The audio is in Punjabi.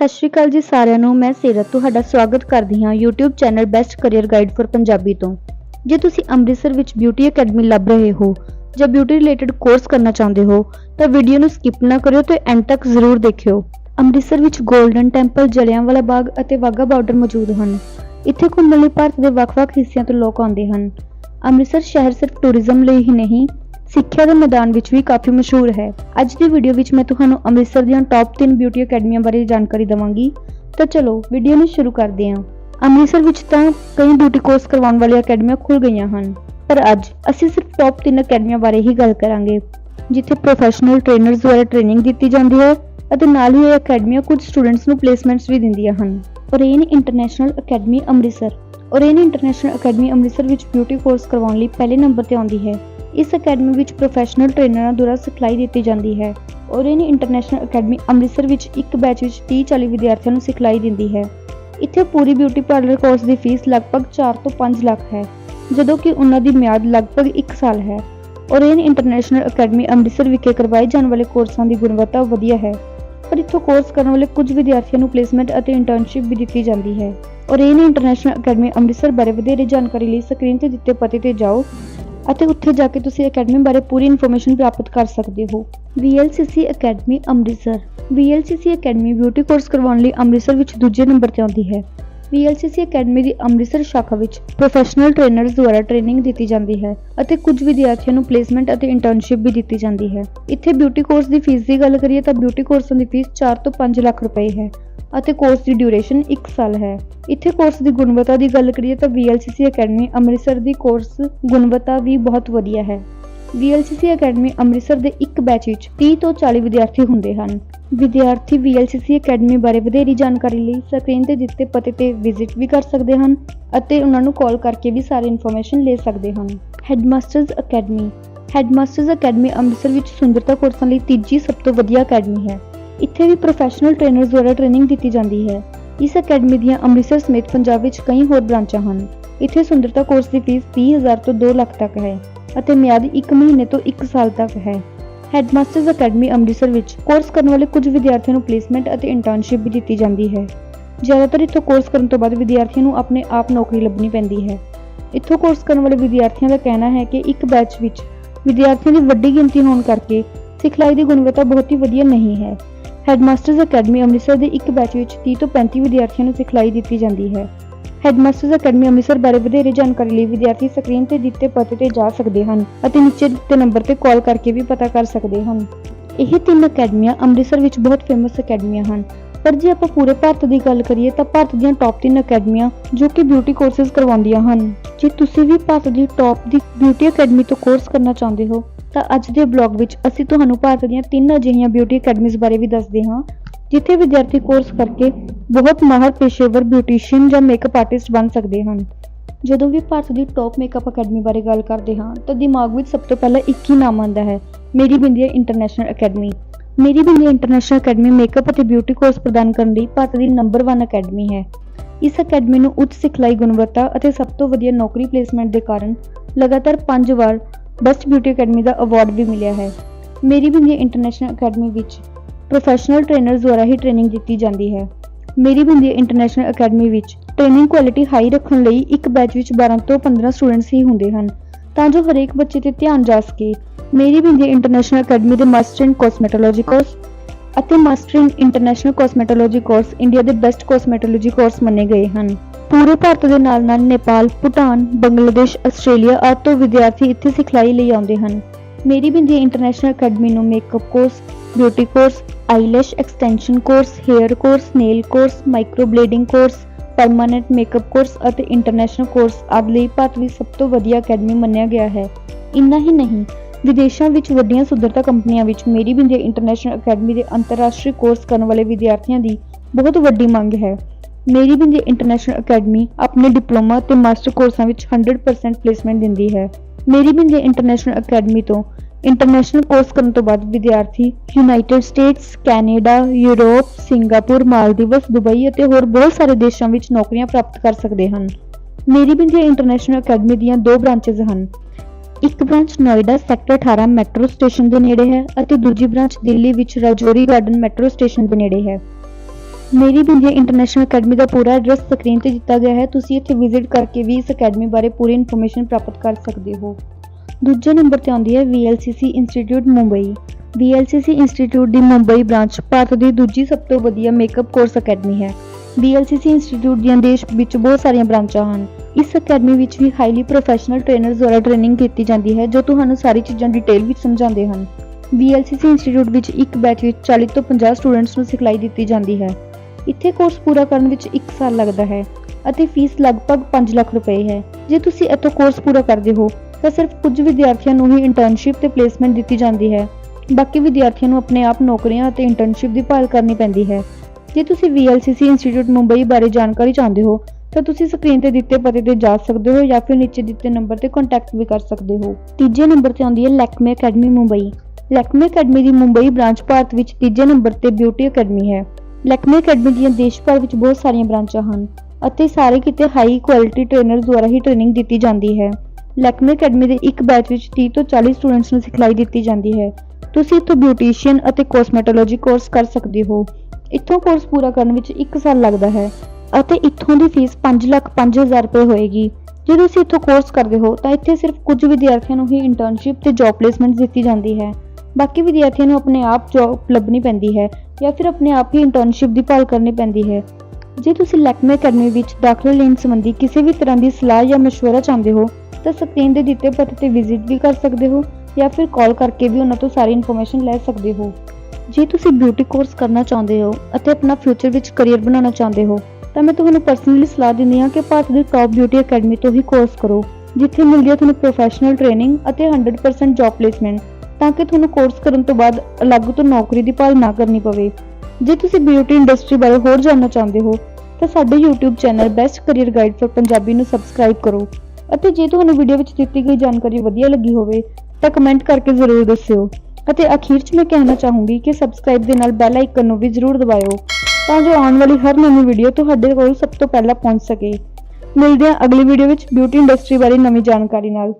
ਸਤਿ ਸ਼੍ਰੀ ਅਕਾਲ ਜੀ ਸਾਰਿਆਂ ਨੂੰ। ਮੈਂ ਸੀਰਤ ਤੁਹਾਡਾ ਸਵਾਗਤ ਕਰਦੀ ਹਾਂ YouTube channel best career guide for Punjabi ਤੋਂ। ਜੇ ਤੁਸੀਂ ਅੰਮ੍ਰਿਤਸਰ ਵਿੱਚ ਬਿਊਟੀ ਅਕੈਡਮੀ ਲੱਭ ਰਹੇ ਹੋ ਜਾਂ ਬਿਊਟੀ ਰਿਲੇਟਡ ਕੋਰਸ ਕਰਨਾ ਚਾਹੁੰਦੇ ਹੋ, ਤਾਂ ਵੀਡੀਓ ਨੂੰ ਸਕਿਪ ਨਾ ਕਰਿਓ ਤੇ ਐਂਡ ਤੱਕ ਜ਼ਰੂਰ ਦੇਖਿਓ। ਅੰਮ੍ਰਿਤਸਰ ਵਿੱਚ 골ਡਨ ਟੈਂਪਲ ਜਲਿਆਂਵਾਲਾ ਬਾਗ ਅਤੇ ਵਾਹਗਾ ਬਾਰਡਰ ਮੌਜੂਦ ਹਨ। ਇੱਥੇ ਘੁੰਮਣ ਲਈ ਭਾਰਤ ਦੇ ਵੱਖ-ਵੱਖ ਹਿੱਸਿਆਂ ਤੋਂ ਲੋਕ ਆਉਂਦੇ ਹਨ। ਅੰਮ੍ਰਿਤਸਰ ਸ਼ਹਿਰ ਸਿਰਫ ਟੂਰਿਜ਼ਮ ਲਈ ਹੀ ਨਹੀਂ ਸਿੱਖਿਆ ਦੇ ਮੈਦਾਨ ਵਿੱਚ ਵੀ ਕਾਫੀ ਮਸ਼ਹੂਰ ਹੈ। ਅੱਜ ਦੀ ਵੀਡੀਓ ਵਿੱਚ ਮੈਂ ਤੁਹਾਨੂੰ ਅੰਮ੍ਰਿਤਸਰ ਦੀਆਂ ਟੌਪ 3 ਬਿਊਟੀ ਅਕੈਡਮੀਆਂ ਬਾਰੇ ਜਾਣਕਾਰੀ ਦਵਾਂਗੀ। ਤਾਂ ਚਲੋ ਵੀਡੀਓ ਨੂੰ ਸ਼ੁਰੂ ਕਰਦੇ ਹਾਂ। ਅੰਮ੍ਰਿਤਸਰ ਵਿੱਚ ਤਾਂ ਕਈ ਬਿਊਟੀ ਕੋਰਸ ਕਰਵਾਉਣ ਵਾਲੀਆਂ ਅਕੈਡਮੀਆਂ ਖੁੱਲ ਗਈਆਂ ਹਨ। ਪਰ ਅੱਜ ਅਸੀਂ ਸਿਰਫ ਟੌਪ 3 ਅਕੈਡਮੀਆਂ ਬਾਰੇ ਹੀ ਗੱਲ ਕਰਾਂਗੇ, ਜਿੱਥੇ ਪ੍ਰੋਫੈਸ਼ਨਲ ਟ੍ਰੇਨਰਸ ਦੁਆਰਾ ਟ੍ਰੇਨਿੰਗ ਦਿੱਤੀ ਜਾਂਦੀ ਹੈ ਅਤੇ ਨਾਲ ਹੀ ਇਹ ਅਕੈਡਮੀਆਂ ਕੁਝ ਸਟੂਡੈਂਟਸ ਨੂੰ ਪਲੇਸਮੈਂਟਸ ਵੀ ਦਿੰਦੀਆਂ ਹਨ। Orane international academy Amritsar. Orane international academy Amritsar ਵਿੱਚ ਬਿਊਟੀ ਕੋਰਸ ਕਰਵਾਉਣ ਲਈ ਪਹਿਲੇ ਨੰਬਰ ਤੇ ਆਉਂਦੀ ਹੈ। ਇਸ ਅਕੈਡਮੀ ਵਿੱਚ ਪ੍ਰੋਫੈਸ਼ਨਲ ਟ੍ਰੇਨਰਾਂ ਦੁਆਰਾ ਸਿਖਲਾਈ ਦਿੱਤੀ ਜਾਂਦੀ ਹੈ ਓਰੇਨ ਇੰਟਰਨੈਸ਼ਨਲ ਅਕੈਡਮੀ ਅੰਮ੍ਰਿਤਸਰ ਵਿੱਚ ਇੱਕ ਬੈਚ ਵਿੱਚ 30-40 ਵਿਦਿਆਰਥੀਆਂ ਨੂੰ ਸਿਖਲਾਈ ਦਿੰਦੀ ਹੈ। ਇੱਥੇ ਪੂਰੀ ਬਿਊਟੀ ਪਾਰਲਰ ਕੋਰਸ ਦੀ ਫੀਸ ਲਗਭਗ 4 ਤੋਂ 5 ਲੱਖ ਹੈ, ਜਦੋਂ ਕਿ ਉਹਨਾਂ ਦੀ ਮਿਆਦ ਲਗਭਗ 1 ਸਾਲ ਹੈ ਓਰੇਨ ਇੰਟਰਨੈਸ਼ਨਲ ਅਕੈਡਮੀ ਅੰਮ੍ਰਿਤਸਰ ਵਿਖੇ ਕਰਵਾਏ ਜਾਣ ਵਾਲੇ ਕੋਰਸਾਂ ਦੀ ਗੁਣਵੱਤਾ ਵਧੀਆ ਹੈ, ਪਰ ਇੱਥੋਂ ਕੋਰਸ ਕਰਨ ਵਾਲੇ ਕੁਝ ਵਿਦਿਆਰਥੀਆਂ ਨੂੰ ਪਲੇਸਮੈਂਟ ਅਤੇ ਇੰਟਰਨਸ਼ਿਪ ਵੀ ਦਿੱਤੀ ਜਾਂਦੀ ਹੈ ਓਰੇਨ ਇੰਟਰਨੈਸ਼ਨਲ ਅਕੈਡਮੀ ਅੰਮ੍ਰਿਤਸਰ ਬਾਰੇ ਵਧੇਰੇ ਜਾਣਕਾਰੀ ਲਈ ਸਕਰੀਨ ਤੇ ਦਿੱਤੇ ਪਤੇ ਤੇ ਜਾਓ। ਅਤੇ ਉੱਥੇ ਜਾ ਕੇ ਤੁਸੀਂ ਅਕੈਡਮੀ ਬਾਰੇ ਪੂਰੀ ਇਨਫੋਰਮੇਸ਼ਨ ਪ੍ਰਾਪਤ ਕਰ ਸਕਦੇ ਹੋ। VLCC academy Amritsar. VLCC academy beauty course ਕਰਵਾਉਣ ਲਈ ਅੰਮ੍ਰਿਤਸਰ ਵਿੱਚ ਦੂਜੇ ਨੰਬਰ ਤੇ ਆਉਂਦੀ ਹੈ। VLCC ਅਕੈਡਮੀ ਦੀ ਅੰਮ੍ਰਿਤਸਰ ਸ਼ਾਖਾ ਵਿੱਚ ਪ੍ਰੋਫੈਸ਼ਨਲ ਟ੍ਰੇਨਰਸ ਦੁਆਰਾ ਟ੍ਰੇਨਿੰਗ ਦਿੱਤੀ ਜਾਂਦੀ ਹੈ ਅਤੇ ਕੁਝ ਵਿਦਿਆਰਥੀਆਂ ਨੂੰ ਪਲੇਸਮੈਂਟ ਅਤੇ ਇੰਟਰਨਸ਼ਿਪ ਵੀ ਦਿੱਤੀ ਜਾਂਦੀ ਹੈ। ਇੱਥੇ ਬਿਊਟੀ ਕੋਰਸ ਦੀ ਫੀਸ ਦੀ ਗੱਲ ਕਰੀਏ ਤਾਂ ਬਿਊਟੀ ਕੋਰਸਾਂ ਦੀ ਫੀਸ 4 ਤੋਂ 5 ਲੱਖ ਰੁਪਏ ਹੈ ਅਤੇ ਕੋਰਸ ਦੀ ਡਿਊਰੇਸ਼ਨ 1 ਸਾਲ ਹੈ। ਇੱਥੇ ਕੋਰਸ ਦੀ ਗੁਣਵੱਤਾ ਦੀ ਗੱਲ ਕਰੀਏ ਤਾਂ VLCC ਅਕੈਡਮੀ ਅੰਮ੍ਰਿਤਸਰ ਦੀ ਕੋਰਸ ਗੁਣਵੱਤਾ ਵੀ ਬਹੁਤ ਵਧੀਆ ਹੈ। VLCC ਅਕੈਡਮੀ ਅੰਮ੍ਰਿਤਸਰ ਦੇ ਇੱਕ ਬੈਚ ਵਿੱਚ 30 ਤੋਂ 40 ਵਿਦਿਆਰਥੀ ਹੁੰਦੇ ਹਨ। ਵਿਦਿਆਰਥੀ VLCC ਅਕੈਡਮੀ ਬਾਰੇ ਵਧੇਰੀ ਜਾਣਕਾਰੀ ਲਈ ਸਕਰੀਨ ਤੇ ਦਿੱਤੇ ਪਤੇ ਤੇ ਵਿਜ਼ਿਟ ਵੀ ਕਰ ਸਕਦੇ ਹਨ ਅਤੇ ਉਹਨਾਂ ਨੂੰ ਕਾਲ ਕਰਕੇ ਵੀ ਸਾਰੀ ਇਨਫੋਰਮੇਸ਼ਨ ਲੈ ਸਕਦੇ ਹਨ। Headmasters academy Headmasters academy Amritsar ਵਿੱਚ ਸੁੰਦਰਤਾ ਕੋਰਸਾਂ ਲਈ ਤੀਜੀ ਸਭ ਤੋਂ ਵਧੀਆ ਅਕੈਡਮੀ ਹੈ। ਇੱਥੇ ਵੀ ਪ੍ਰੋਫੈਸ਼ਨਲ ਟ੍ਰੇਨਰਸ ਦੁਆਰਾ ਟ੍ਰੇਨਿੰਗ ਦਿੱਤੀ ਜਾਂਦੀ ਹੈ। ਇਸ ਅਕੈਡਮੀ ਦੀਆਂ ਅੰਮ੍ਰਿਤਸਰ ਸਮੇਤ ਪੰਜਾਬ ਵਿੱਚ ਕਈ ਹੋਰ ਬ੍ਰਾਂਚਾਂ ਹਨ। ਇੱਥੇ ਸੁੰਦਰਤਾ ਕੋਰਸ ਦੀ ਫੀਸ 30000 ਤੋਂ 2 ਲੱਖ ਤੱਕ ਹੈ ਅਤੇ ਮਿਆਦ 1 ਮਹੀਨੇ ਤੋਂ 1 ਸਾਲ ਤੱਕ ਹੈ। ਹੈਡਮਾਸਟਰਸ ਅਕੈਡਮੀ ਅੰਮ੍ਰਿਤਸਰ ਵਿੱਚ ਕੋਰਸ ਕਰਨ ਵਾਲੇ ਕੁਝ ਵਿਦਿਆਰਥੀਆਂ ਨੂੰ ਪਲੇਸਮੈਂਟ ਅਤੇ ਇੰਟਰਨਸ਼ਿਪ ਵੀ ਦਿੱਤੀ ਜਾਂਦੀ ਹੈ। ਜ਼ਿਆਦਾਤਰ ਇੱਥੋਂ ਕੋਰਸ ਕਰਨ ਤੋਂ ਬਾਅਦ ਵਿਦਿਆਰਥੀਆਂ ਨੂੰ ਆਪਣੇ ਆਪ ਨੌਕਰੀ ਲੱਭਣੀ ਪੈਂਦੀ ਹੈ। ਇੱਥੋਂ ਕੋਰਸ ਕਰਨ ਵਾਲੇ ਵਿਦਿਆਰਥੀਆਂ ਦਾ ਕਹਿਣਾ ਹੈ ਕਿ ਇੱਕ ਬੈਚ ਵਿੱਚ ਵਿਦਿਆਰਥੀਆਂ ਦੀ ਵੱਡੀ ਗਿਣਤੀ ਹੋਣ ਕਰਕੇ ਸਿਖਲਾਈ ਦੀ ਗੁਣਵੱਤਾ ਬਹੁਤ ਹੀ ਵਧੀਆ ਨਹੀਂ ਹੈ। ਹੈਡਮਾਸਟਰਸ ਅਕੈਡਮੀ ਅੰਮ੍ਰਿਤਸਰ ਦੇ ਇੱਕ ਬੈਚ ਵਿੱਚ 30 ਤੋਂ 35 ਵਿਦਿਆਰਥੀਆਂ ਨੂੰ ਸਿਖਲਾਈ ਦਿੱਤੀ ਜਾਂਦੀ ਹੈ। ਹੈਡਮਾਸਟਰਜ਼ ਅਕੈਡਮੀ ਅੰਮ੍ਰਿਤਸਰ ਬਾਰੇ ਵਧੇਰੇ ਜਾਣਕਾਰੀ ਲਈ ਵਿਦਿਆਰਥੀ ਸਕਰੀਨ ਤੇ ਦਿੱਤੇ ਪਤੇ ਤੇ ਜਾ ਸਕਦੇ ਹਨ ਅਤੇ ਨੀਚੇ ਦਿੱਤੇ ਨੰਬਰ ਤੇ ਕਾਲ ਕਰਕੇ ਵੀ ਪਤਾ ਕਰ ਸਕਦੇ ਹਨ। ਇਹ ਤਿੰਨ ਅਕੈਡਮੀਆਂ ਅੰਮ੍ਰਿਤਸਰ ਵਿੱਚ ਬਹੁਤ ਫੇਮਸ ਅਕੈਡਮੀਆਂ ਹਨ। ਪਰ ਜੇ ਆਪਾਂ ਪੂਰੇ ਭਾਰਤ ਦੀ ਗੱਲ ਕਰੀਏ ਤਾਂ ਭਾਰਤ ਦੀਆਂ ਟੌਪ 3 ਅਕੈਡਮੀਆਂ ਜੋ ਕਿ ਬਿਊਟੀ ਕੋਰਸਿਸ ਕਰਵਾਉਂਦੀਆਂ ਹਨ। ਜੇ ਤੁਸੀਂ ਵੀ ਭਾਰਤ ਦੀ ਟੌਪ ਦੀ ਬਿਊਟੀ ਅਕੈਡਮੀ ਤੋਂ ਕੋਰਸ ਕਰਨਾ ਚਾਹੁੰਦੇ ਹੋ ਤਾਂ ਅੱਜ ਦੇ ਬਲੌਗ ਵਿੱਚ ਅਸੀਂ ਤੁਹਾਨੂੰ ਭਾਰਤ ਦੀਆਂ ਤਿੰਨ ਅਜਿਹੀਆਂ ਬਿਊਟੀ ਅਕੈਡਮੀਜ਼ ਬਾਰੇ ਵੀ ਦੱਸਦੇ ਹਾਂ। ਜਿੱਥੇ ਵਿਦਿਆਰਥੀ ਕੋਰਸ ਕਰਕੇ ਬਹੁਤ ਮਾਹਰ, ਪੇਸ਼ੇਵਰ ਬਿਊਟੀਸ਼ੀਅਨ ਜਾਂ ਮੇਕਅਪ ਆਰਟਿਸਟ ਬਣ ਸਕਦੇ ਹਨ। ਜਦੋਂ ਵੀ ਭਾਰਤ ਦੀ ਟੌਪ ਮੇਕਅਪ ਅਕੈਡਮੀ ਬਾਰੇ ਗੱਲ ਕਰਦੇ ਹਾਂ, ਤਾਂ ਦਿਮਾਗ ਵਿੱਚ ਸਭ ਤੋਂ ਪਹਿਲਾਂ ਇੱਕ ਹੀ ਨਾਮ ਆਉਂਦਾ ਹੈ, ਮੇਰੀ Bindiya international academy Meri Bindiya international academy makeup ਅਤੇ ਬਿਊਟੀ ਕੋਰਸ ਪ੍ਰਦਾਨ ਕਰਨ ਲਈ ਭਾਰਤ ਦੀ ਨੰਬਰ 1 ਅਕੈਡਮੀ ਹੈ। ਇਸ ਅਕੈਡਮੀ ਨੂੰ ਉੱਚ ਸਿਖਲਾਈ ਗੁਣਵੱਤਾ ਅਤੇ ਸਭ ਤੋਂ ਵਧੀਆ ਨੌਕਰੀ ਪਲੇਸਮੈਂਟ ਦੇ ਕਾਰਨ ਲਗਾਤਾਰ 5 ਵਾਰ ਬੈਸਟ ਬਿਊਟੀ ਅਕੈਡਮੀ ਦਾ ਅਵਾਰਡ ਵੀ ਮਿਲਿਆ ਹੈ। ਮੇਰੀ ਬਿੰਦੀਆ ਇੰਟਰਨੈਸ਼ਨਲ ਅਕੈਡਮੀ ਵਿੱਚ ਪ੍ਰੋਫੈਸ਼ਨਲ ਟ੍ਰੇਨਰਸ ਦੁਆਰਾ ਹੀ ਟ੍ਰੇਨਿੰਗ ਦਿੱਤੀ ਜਾਂਦੀ ਹੈ। ਮੇਰੀ ਬਿੰਦੀਆ ਇੰਟਰਨੈਸ਼ਨਲ ਅਕੈਡਮੀ ਵਿੱਚ ਟ੍ਰੇਨਿੰਗ ਕੁਆਲਿਟੀ ਹਾਈ ਰੱਖਣ ਲਈ ਇੱਕ ਬੈਚ ਵਿੱਚ 12 ਤੋਂ 15 ਸਟੂਡੈਂਟਸ ਹੀ ਹੁੰਦੇ ਹਨ। ਤਾਂ ਜੋ ਹਰੇਕ ਬੱਚੇ ਤੇ ਧਿਆਨ ਜਾ ਸਕੇ। ਮੇਰੀ ਬਿੰਦੀਆ ਇੰਟਰਨੈਸ਼ਨਲ ਅਕੈਡਮੀ ਦੇ ਮਾਸਟਰ ਇਨ ਕਾਸਮੈਟੋਲੋਜੀ ਕੋਰਸ ਅਤੇ master in international cosmetology course India ਦੇ ਬੈਸਟ ਕੋਸਮੈਟੋਲੋਜੀ ਕੋਰਸ ਮੰਨੇ ਗਏ ਹਨ। ਪੂਰੇ ਭਾਰਤ ਦੇ ਨਾਲ ਨਾਲ ਨੇਪਾਲ, ਭੂਟਾਨ, ਬੰਗਲਾਦੇਸ਼, ਆਸਟ੍ਰੇਲੀਆ ਆਦਿ ਤੋਂ ਵਿਦਿਆਰਥੀ ਇੱਥੇ ਸਿਖਲਾਈ ਲਈ ਆਉਂਦੇ ਹਨ। ਮੇਰੀ ਬਿੰਦੀ ਇੰਟਰਨੈਸ਼ਨਲ ਅਕੈਡਮੀ ਨੂੰ makeup course, beauty course, eyelash extension course, hair course, nail course, microblading course, permanent makeup course ਅਤੇ ਇੰਟਰਨੈਸ਼ਨਲ ਕੋਰਸ ਆਦਿ ਲਈ ਭਾਰਤ ਦੀ ਸਭ ਤੋਂ ਵਧੀਆ ਅਕੈਡਮੀ ਮੰਨਿਆ ਗਿਆ ਹੈ। ਇੰਨਾ ਹੀ ਨਹੀਂ ਵਿਦੇਸ਼ਾਂ ਵਿੱਚ ਵੱਡੀਆਂ ਸੁੰਦਰਤਾ ਕੰਪਨੀਆਂ ਵਿੱਚ ਮੇਰੀ ਬਿੰਦੀ ਇੰਟਰਨੈਸ਼ਨਲ ਅਕੈਡਮੀ ਦੇ ਅੰਤਰਰਾਸ਼ਟਰੀ ਕੋਰਸ ਕਰਨ ਵਾਲੇ ਵਿਦਿਆਰਥੀਆਂ ਦੀ ਬਹੁਤ ਵੱਡੀ ਮੰਗ ਹੈ। ਮੇਰੀ ਬਿੰਦੀ ਇੰਟਰਨੈਸ਼ਨਲ ਅਕੈਡਮੀ ਆਪਣੇ ਡਿਪਲੋਮਾ ਤੇ ਮਾਸਟਰ ਕੋਰਸਾਂ ਵਿੱਚ 100% ਪਲੇਸਮੈਂਟ ਦਿੰਦੀ ਹੈ। ਮੇਰੀ ਬਿੰਦੀ ਇੰਟਰਨੈਸ਼ਨਲ ਅਕੈਡਮੀ ਤੋਂ ਇੰਟਰਨੈਸ਼ਨਲ ਕੋਰਸ ਕਰਨ ਤੋਂ ਬਾਅਦ ਵਿਦਿਆਰਥੀ United States, Canada, Europe, Singapore, Maldives, Dubai ਅਤੇ ਹੋਰ ਬਹੁਤ ਸਾਰੇ ਦੇਸ਼ਾਂ ਵਿੱਚ ਨੌਕਰੀਆਂ ਪ੍ਰਾਪਤ ਕਰ ਸਕਦੇ ਹਨ। ਮੇਰੀ ਬਿੰਦੀ ਇੰਟਰਨੈਸ਼ਨਲ ਅਕੈਡਮੀ ਦੀਆਂ ਦੋ ਬ੍ਰਾਂਚੇਜ਼ ਹਨ। ਇੱਕ branch Noida sector 18 metro station ਦੇ ਨੇੜੇ ਹੈ ਅਤੇ ਦੂਜੀ ਬ੍ਰਾਂਚ ਦਿੱਲੀ ਵਿੱਚ ਰਾਜੌਰੀ ਗਾਰਡਨ ਮੈਟਰੋ ਸਟੇਸ਼ਨ ਦੇ ਨੇੜੇ ਹੈ। ਮੇਰੀ ਬਿੰਦੀਆਂ ਇੰਟਰਨੈਸ਼ਨਲ ਅਕੈਡਮੀ ਦਾ ਪੂਰਾ ਐਡਰੈਸ ਸਕਰੀਨ ਤੇ ਦਿੱਤਾ ਗਿਆ ਹੈ। ਤੁਸੀਂ ਇੱਥੇ ਵਿਜ਼ਿਟ ਕਰਕੇ ਵੀ ਇਸ ਅਕੈਡਮੀ ਬਾਰੇ ਪੂਰੀ ਇਨਫੋਰਮੇਸ਼ਨ ਪ੍ਰਾਪਤ ਕਰ ਸਕਦੇ ਹੋ। ਦੂਜੇ ਨੰਬਰ ਤੇ ਆਉਂਦੀ ਹੈ VLCC institute Mumbai VLCC institute ਦੀ ਮੁੰਬਈ ਬ੍ਰਾਂਚ ਭਾਰਤ ਦੀ ਦੂਜੀ ਸਭ ਤੋਂ ਵਧੀਆ ਮੇਕਅਪ ਕੋਰਸ ਅਕੈਡਮੀ ਹੈ। VLCC ਇੰਸਟੀਚਿਊਟ ਦੀਆਂ ਦੇਸ਼ ਵਿੱਚ ਬਹੁਤ ਸਾਰੀਆਂ ਬ੍ਰਾਂਚਾਂ ਹਨ। ਇਸ ਅਕੈਡਮੀ ਵਿੱਚ ਵੀ ਹਾਈਲੀ ਪ੍ਰੋਫੈਸ਼ਨਲ ਟ੍ਰੇਨਰਸ ਦੁਆਰਾ ਟ੍ਰੇਨਿੰਗ ਦਿੱਤੀ ਜਾਂਦੀ ਹੈ, ਜੋ ਤੁਹਾਨੂੰ ਸਾਰੀ ਚੀਜ਼ਾਂ ਡਿਟੇਲ ਵਿੱਚ ਸਮਝਾਉਂਦੇ ਹਨ। VLCC ਇੰਸਟੀਚਿਊਟ ਵਿੱਚ ਇੱਕ ਬੈਚ ਵਿੱਚ 40 ਤੋਂ 50 ਸਟੂਡੈਂਟਸ ਨੂੰ ਸਿਖਲਾਈ ਦਿੱਤੀ ਜਾਂਦੀ ਹੈ। ਇੱਥੇ ਕੋਰਸ ਪੂਰਾ ਕਰਨ ਵਿੱਚ 1 ਸਾਲ ਲੱਗਦਾ ਹੈ ਅਤੇ ਫੀਸ ਲਗਭਗ 5 ਲੱਖ ਰੁਪਏ ਹੈ। ਜੇ ਤੁਸੀਂ ਇੱਥੋਂ ਕੋਰਸ ਪੂਰਾ ਕਰਦੇ ਹੋ ਤਾਂ ਸਿਰਫ ਕੁਝ ਵਿਦਿਆਰਥੀਆਂ ਨੂੰ ਹੀ ਇੰਟਰਨਸ਼ਿਪ ਤੇ ਪਲੇਸਮੈਂਟ ਦਿੱਤੀ ਜਾਂਦੀ ਹੈ। ਬਾਕੀ ਵਿਦਿਆਰਥੀਆਂ ਨੂੰ ਆਪਣੇ ਆਪ ਨੌਕਰੀਆਂ ਅਤੇ ਇੰਟਰਨਸ਼ਿਪ ਦੀ ਭਾਲ ਕਰਨੀ ਪੈਂਦੀ ਹੈ। ਜੇ ਤੁਸੀਂ VLCC ਇੰਸਟੀਚਿਊਟ ਮੁੰਬਈ ਬਾਰੇ ਜਾਣਕਾਰੀ ਚਾਹੁੰਦੇ ਹੋ, ਤਾਂ ਤੁਸੀਂ ਸਕਰੀਨ ਤੇ ਦਿੱਤੇ ਪਤੇ ਤੇ ਜਾ ਸਕਦੇ ਹੋ ਜਾਂ ਫਿਰ ਨੀਚੇ ਦਿੱਤੇ ਨੰਬਰ ਤੇ ਕੰਟੈਕਟ ਵੀ ਕਰ ਸਕਦੇ ਹੋ। ਤੀਜੇ ਨੰਬਰ ਤੇ ਆਉਂਦੀ ਹੈ ਲੈਕਮੇ ਅਕੈਡਮੀ ਮੁੰਬਈ ਲੈਕਮੇ ਅਕੈਡਮੀ ਦੀ ਮੁੰਬਈ ਬ੍ਰਾਂਚ ਭਾਰਤ ਵਿੱਚ ਤੀਜੇ ਨੰਬਰ ਤੇ ਬਿਊਟੀ ਅਕੈਡਮੀ ਹੈ। ਲੈਕਮੇ ਅਕੈਡਮੀ ਦੀਆਂ ਦੇਸ਼ ਭਰ ਵਿੱਚ ਬਹੁਤ ਸਾਰੀਆਂ ਬ੍ਰਾਂਚਾਂ ਹਨ ਅਤੇ ਸਾਰੇ ਕਿਤੇ ਹਾਈ ਕੁਆਲਿਟੀ ਟ੍ਰੇਨਰਸ ਦੁਆਰਾ ਹੀ ਟ੍ਰੇਨਿੰਗ ਦਿੱਤੀ ਜਾਂਦੀ ਹੈ। ਲੈਕਮੇ ਅਕੈਡਮੀ ਦੇ ਇੱਕ ਬੈਚ ਵਿੱਚ 30 ਤੋਂ 40 ਸਟੂਡੈਂਟਸ ਨੂੰ ਸਿਖਲਾਈ ਦਿੱਤੀ ਜਾਂਦੀ ਹੈ ਤੁਸੀਂ ਇੱਥੋਂ ਬਿਊਟੀਸ਼ੀਅਨ ਅਤੇ ਕੋਸਮੈਟੋਲੋਜੀ ਕੋਰਸ ਕਰ ਸਕਦੇ ਹੋ ਇੱਥੋਂ ਕੋਰਸ ਪੂਰਾ ਕਰਨ ਵਿੱਚ 1 ਸਾਲ ਲੱਗਦਾ ਹੈ ਅਤੇ ਇੱਥੋਂ ਦੀ ਫੀਸ 5 ਲੱਖ 5000 ਰੁਪਏ ਹੋਏਗੀ ਜੇ ਤੁਸੀਂ ਇੱਥੋਂ ਕੋਰਸ ਕਰਦੇ ਹੋ ਤਾਂ ਇੱਥੇ ਸਿਰਫ ਕੁਝ ਵਿਦਿਆਰਥੀਆਂ ਨੂੰ ਹੀ ਇੰਟਰਨਸ਼ਿਪ ਤੇ ਜੌਬ ਪਲੇਸਮੈਂਟ ਦਿੱਤੀ ਜਾਂਦੀ ਹੈ ਬਾਕੀ ਵਿਦਿਆਰਥੀਆਂ ਨੂੰ ਆਪਣੇ ਆਪ ਜੌਬ ਲੱਭਣੀ ਪੈਂਦੀ ਹੈ ਜਾਂ ਫਿਰ ਆਪਣੇ ਆਪ ਹੀ ਇੰਟਰਨਸ਼ਿਪ ਦੀ ਭਾਲ ਕਰਨੀ ਪੈਂਦੀ ਹੈ ਜੇ ਤੁਸੀਂ ਲੈਕਮੇ ਅਕੈਡਮੀ ਵਿੱਚ ਦਾਖਲਾ ਲੈਣ ਸੰਬੰਧੀ ਕਿਸੇ ਵੀ ਤਰ੍ਹਾਂ ਦੀ ਸਲਾਹ ਜਾਂ مشورہ ਚਾਹੁੰਦੇ ਹੋ ਤਾਂ ਸਕਰੀਨ ਦੇ ਦਿੱਤੇ ਪਤੇ ਤੇ ਵਿਜ਼ਿਟ ਵੀ ਕਰ ਸਕਦੇ ਹੋ ਜਾਂ ਫਿਰ ਕਾਲ ਕਰਕੇ ਵੀ ਉਹਨਾਂ ਤੋਂ ਸਾਰੀ ਇਨਫੋਰਮੇਸ਼ਨ ਲੈ ਸਕਦੇ ਹੋ। ਜੇ ਤੁਸੀਂ ਬਿਊਟੀ ਕੋਰਸ ਕਰਨਾ ਚਾਹੁੰਦੇ ਹੋ ਅਤੇ ਆਪਣਾ ਫਿਊਚਰ ਵਿੱਚ ਕੈਰੀਅਰ ਬਣਾਉਣਾ ਚਾਹੁੰਦੇ ਹੋ, ਤਾਂ ਮੈਂ ਤੁਹਾਨੂੰ ਪਰਸਨਲੀ ਸਲਾਹ ਦਿੰਦੀ ਹਾਂ ਕਿ ਭਾਰਤ ਦੀ ਟੌਪ ਬਿਊਟੀ ਅਕੈਡਮੀ ਤੋਂ ਹੀ ਕੋਰਸ ਕਰੋ, ਜਿੱਥੇ ਮਿਲਦੀ ਹੈ ਤੁਹਾਨੂੰ ਪ੍ਰੋਫੈਸ਼ਨਲ ਟ੍ਰੇਨਿੰਗ ਅਤੇ 100% ਜੌਬ ਪਲੇਸਮੈਂਟ ਤਾਂ ਕਿ ਤੁਹਾਨੂੰ ਕੋਰਸ ਕਰਨ ਤੋਂ ਬਾਅਦ ਅਲੱਗ ਤੋਂ ਨੌਕਰੀ ਦੀ ਭਾਲ ਨਾ ਕਰਨੀ ਪਵੇ। ਜੇ ਤੁਸੀਂ ਬਿਊਟੀ ਇੰਡਸਟਰੀ ਬਾਰੇ ਹੋਰ ਜਾਣਨਾ ਚਾਹੁੰਦੇ ਹੋ, ਤਾਂ ਸਾਡੇ YouTube channel best career guide for Punjabi ਨੂੰ ਸਬਸਕ੍ਰਾਈਬ ਕਰੋ। ਅਤੇ ਜੇ ਤੁਹਾਨੂੰ ਵੀਡੀਓ ਵਿੱਚ ਦਿੱਤੀ ਗਈ ਜਾਣਕਾਰੀ ਵਧੀਆ ਲੱਗੀ ਹੋਵੇ, ਤਾਂ ਕਮੈਂਟ ਕਰਕੇ ਜ਼ਰੂਰ ਦੱਸਿਓ। ਅਤੇ ਅਖੀਰ 'ਚ ਮੈਂ ਕਹਿਣਾ ਚਾਹੂੰਗੀ ਕਿ ਸਬਸਕ੍ਰਾਈਬ ਦੇ ਨਾਲ ਬੈਲ ਆਈਕਨ ਨੂੰ ਵੀ ਜ਼ਰੂਰ ਦਬਾਇਓ, ਤਾਂ ਜੋ ਆਉਣ ਵਾਲੀ ਹਰ ਨਵੀਂ ਵੀਡੀਓ ਤੁਹਾਡੇ ਕੋਲ ਸਭ ਤੋਂ ਪਹਿਲਾਂ ਪਹੁੰਚ ਸਕੇ। ਮਿਲਦੇ ਹਾਂ ਅਗਲੀ ਵੀਡੀਓ ਵਿੱਚ ਬਿਊਟੀ ਇੰਡਸਟਰੀ ਬਾਰੇ ਨਵੀਂ ਜਾਣਕਾਰੀ ਨਾਲ।